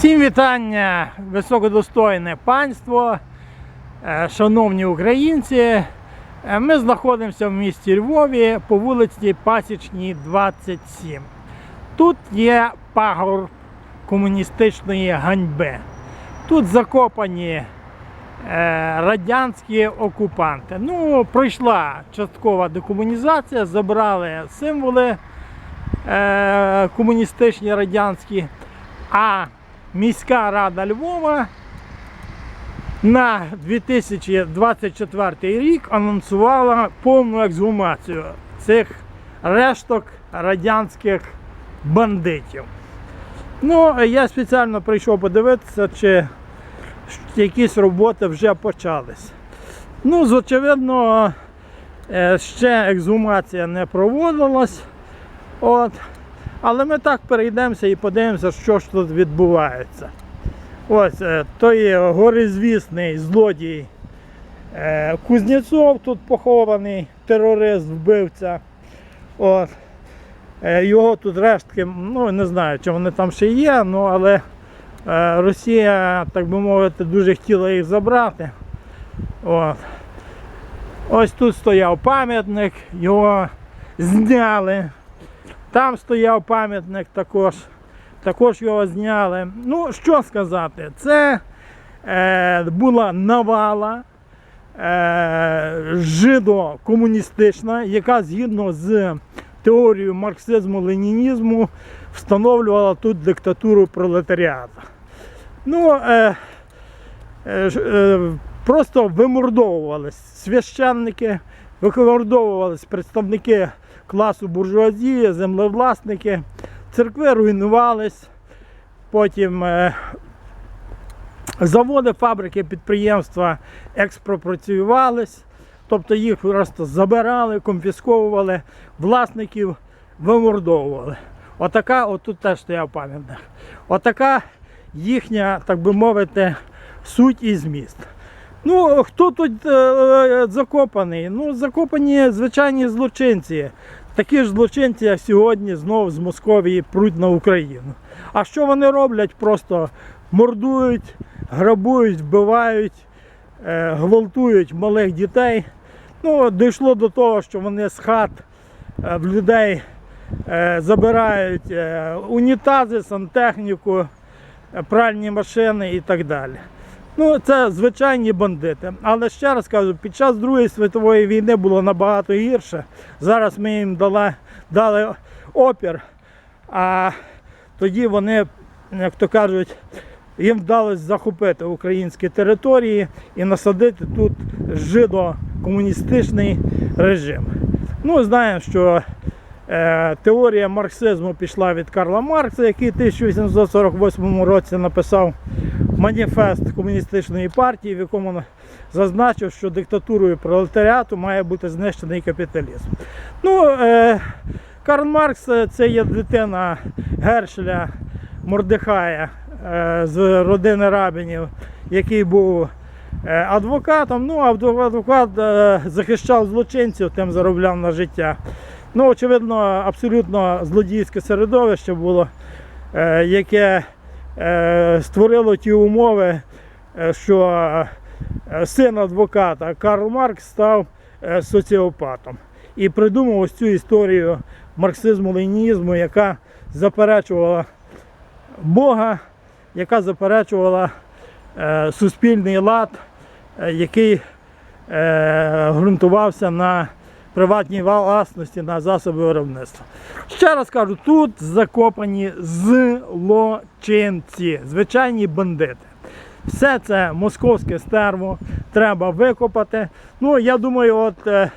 Всім вітання, високодостойне панство, е, шановні українці. Е, Ми знаходимося в місті Львові по вулиці Пасічній, 27. Тут є пагорб комуністичної ганьби. Тут закопані е, радянські окупанти. Ну, пройшла часткова декомунізація, забрали символи комуністичні радянські. А міська рада Львова на 2024 рік анонсувала повну ексгумацію цих решток радянських бандитів. Ну, я спеціально прийшов подивитися, чи якісь роботи вже почались. Ну, з очевидно, е, ще ексгумація не проводилась. От. Але ми так перейдемося і подивимося, що ж тут відбувається. Ось е, той горизвісний злодій е, Кузнєцов тут похований, терорист, вбивця. От. Е, Його тут рештки, ну не знаю, чи вони там ще є, ну, але Росія, так би мовити, дуже хотіла їх забрати. От. Ось тут стояв пам'ятник, його зняли. Там стояв пам'ятник також. Також його зняли. Ну, що сказати, це е, була навала е, жидо-комуністична, яка згідно з теорією марксизму-ленінізму встановлювала тут диктатуру пролетаріата. Ну, е, е, е, просто вимордовувались священники, вимордовувались представники класу буржуазії, землевласники. Церкви руйнувались, потім е, заводи, фабрики, підприємства експропрацювались, тобто їх просто забирали, конфісковували, власників вимордовували. Отака, отут теж стояв пам'ятник. Отака їхня, так би мовити, суть і зміст. Ну, хто тут е, е, закопаний? Ну, закопані звичайні злочинці. Такі ж злочинці, як сьогодні знову з Московії пруть на Україну. А що вони роблять? Просто мордують, грабують, вбивають, е, гвалтують малих дітей. Ну, дійшло до того, що вони з хат е, в людей е, забирають е, унітази, сантехніку, е, пральні машини і так далі. Ну, це звичайні бандити. Але ще раз кажу, під час Другої світової війни було набагато гірше. Зараз ми їм дали, дали опір, а тоді вони, як то кажуть, їм вдалося захопити українські території і насадити тут жидо-комуністичний режим. Ну, знаємо, що е, теорія марксизму пішла від Карла Маркса, який в 1848 році написав маніфест комуністичної партії, в якому зазначив, що диктатурою пролетаріату має бути знищений капіталізм. Ну, е, Карл Маркс е, це є дитина Гершеля Мордехая е, з родини Рабінів, який був адвокатом. Ну, адвокат захищав злочинців, тим заробляв на життя. Ну, очевидно, абсолютно злодійське середовище було, яке створило ті умови, е, що е, син адвоката Карл Маркс став е, соціопатом. І придумав ось цю історію марксизму-ленінізму, яка заперечувала Бога, яка заперечувала е, суспільний лад, е, який е, ґрунтувався на приватній власності на засоби виробництва. Ще раз кажу, тут закопані злочинці, звичайні бандити. Все це московське стерво треба викопати. Ну, я думаю, от е,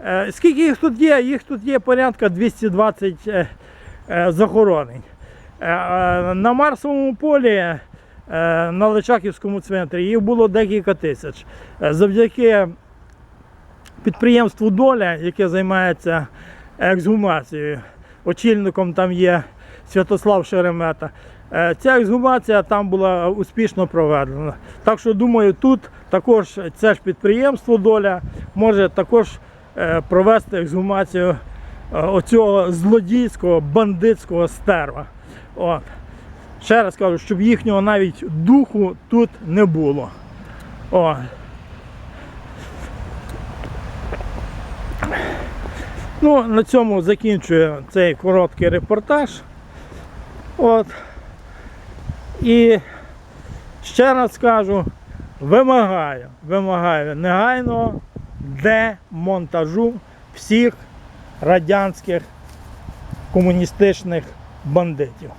е, скільки їх тут є? Їх тут є порядка 220 е, е, захоронень. Е, е, на Марсовому полі, е, на Личаківському центрі, їх було декілька тисяч. Е, Завдяки підприємству Доля, яке займається ексгумацією. Очільником там є Святослав Шеремета. Е, Ця ексгумація там була успішно проведена. Так що думаю, тут також це ж підприємство Доля може також е, провести ексгумацію е, оцього злодійського бандитського стерва. От. Ще раз кажу, щоб їхнього навіть духу тут не було. О. Ну, на цьому закінчую цей короткий репортаж. От. І ще раз скажу, вимагаю, вимагаю негайного демонтажу всіх радянських комуністичних бандитів.